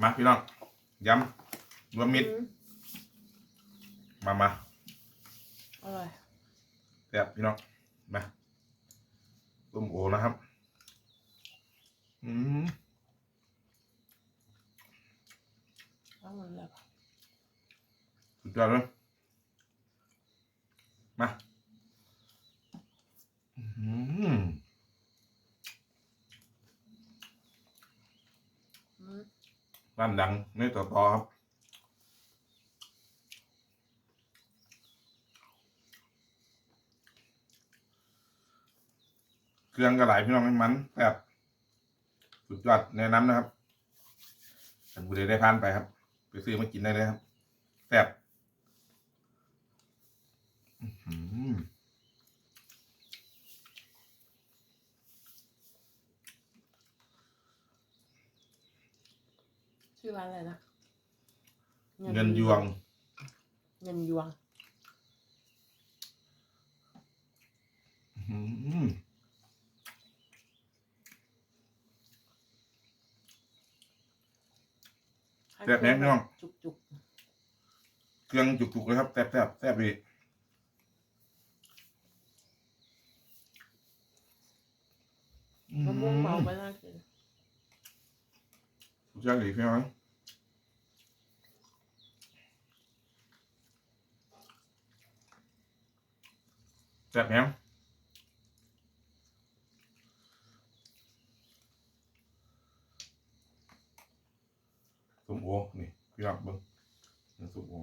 มาพี่น้องยำรวมมิตรอืมมามาอร่อยแซ่บพี่น้องมาต้มโอนะครับ อืมอร่อยเลยสุดยอดเลยมาอืม อืม ร้านดังในต่อต่อครับเครื่องกระไหลพี่น้องให้มันแบบสุดยอดแนะนำนะครับท่านผู้ใดได้ผ่านไปครับ ไปซื้อมากินได้เลยครับแซ่บอื้อหือ ชื่อร้านอะไรนะเงินยวง เงินยวงอื้อหือให้แซ่บแน่พี่น้องจุกจุกเครื่องจุกๆเลยครับแซ่บแซ่บแซ่บดีๆมะม่วงเมาไปน่ากิน สุดยอดดีพี่น้องแซ่บแฮมส้มโอ นี่พี่น้องเบิ้งนี่ส้มโอ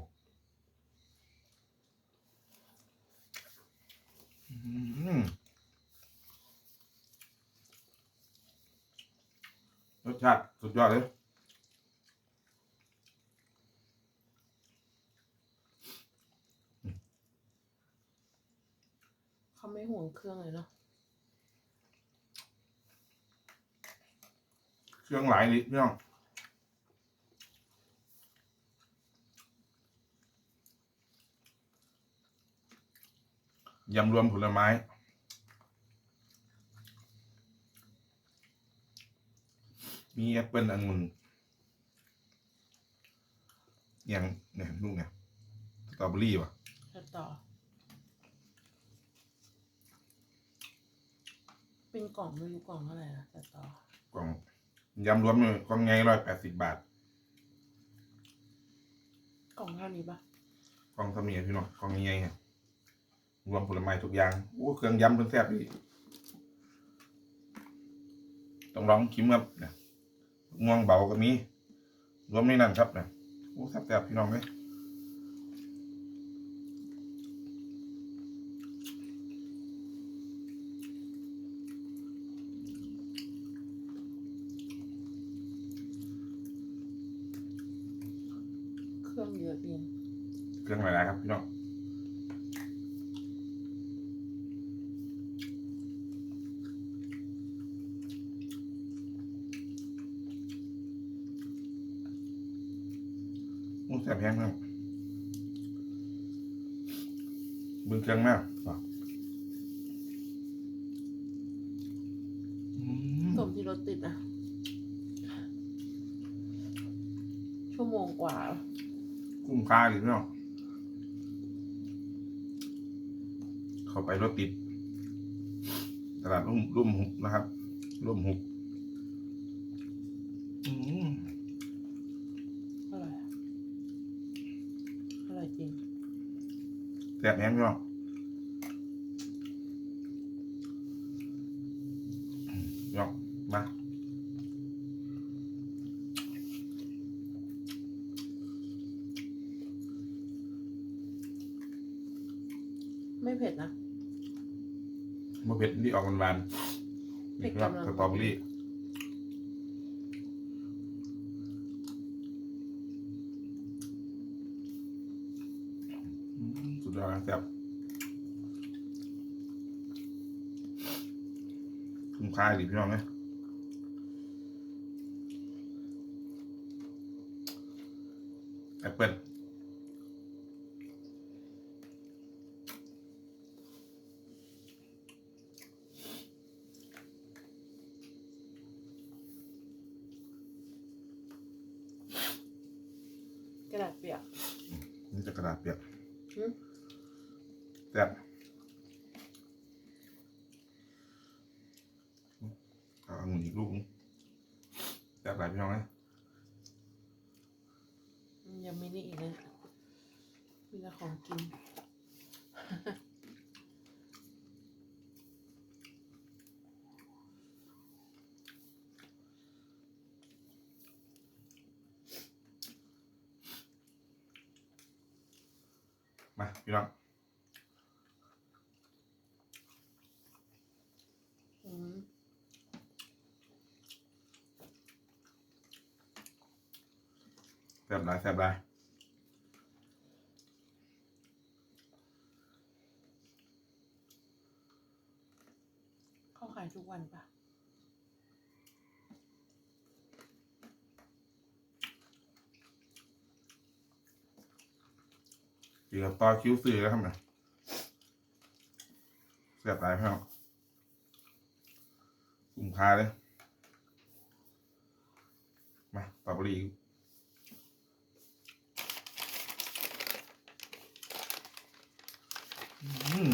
อืมรสชาติสุดยอดเลย เขา ไม่ห่วงเครื่องเลยเนาะเครื่องหลายนิดพี่น้องยำรวมผลไม้มีแอปเปิลองุ่นอย่างเนี่ยลูกเนี่ยสตรอเบอรี่ว่ะจะต่อ เป็นกล่องไม่รู้กล่องเท่าไหร่นะจะต่อกล่องยำรวมเนี่ยกล่องไงร้อยแปดสิบบาท กล่องเท่านี้ปะกล่องสมีพี่น้องกล่องไงเนี่ยรวมผลไม้ทุกอย่างโอ้เครื่องยำเป็นแซ่บดีต้องลองชิมครับเนี่ยง่วงเบาก็มีรวมในนั้นครับเนี่ยโอ้แซ่บๆพี่น้องเลย รื่องเยอะเองเครื่องหลายๆครับพี่น้องโอ้แซ่บแพงมากเบึงเครื่องมากว่ะอืมสมที่รถติดอะชั่วโมงกว่า คุ้มค่าเลยพี่น้องเข้าไปรถติด ตลาดร่มร่มหุบนะครับ ร่มหุบอืมอร่อยอะอร่อยจริงแซ่บแห้งพี่น้องอืมพี่น้องมา ไม่เผ็ดนะ มะเผ็ดที่ออกหวานๆเผ็นี่ดพี่น้องกำลังสตรอเบอรี่อืมสุดยอดแซ่บคุ้มค่าดีพี่น้องเนี่ยแอปเปิ้ล กระดาษเปียก นี่จะกระดาษเปียกหืม แซ่บเอาองุ่นอีกลูกนึงแซ่บหลายพี่น้องนะ ยังไม่นี่อีกนะมีแต่ของกิน พี่น้องอืมแซ่บหลายแซ่บหลายเข้าขายทุกวันปะ กี่ยวกับต่อคิ้วซื้อแล้วครับเนี่ยแซ่บหลายพี่น้องคุ้มค่าเลยมาต่อบรีอีกอืม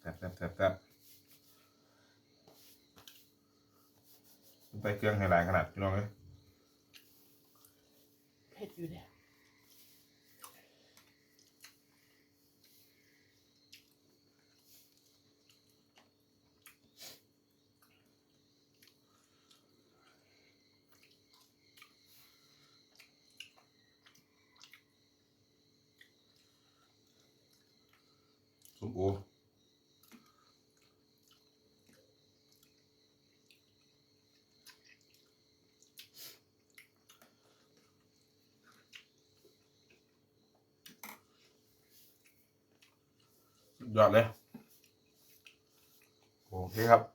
แซ่บแซ่บแซ่บแซ่บใส่เครื่องให้หลายขนาดพี่น้องเลย เผ็ดอยู่เนี่ย ส้มโอสุดยอดเลย โอเคครับ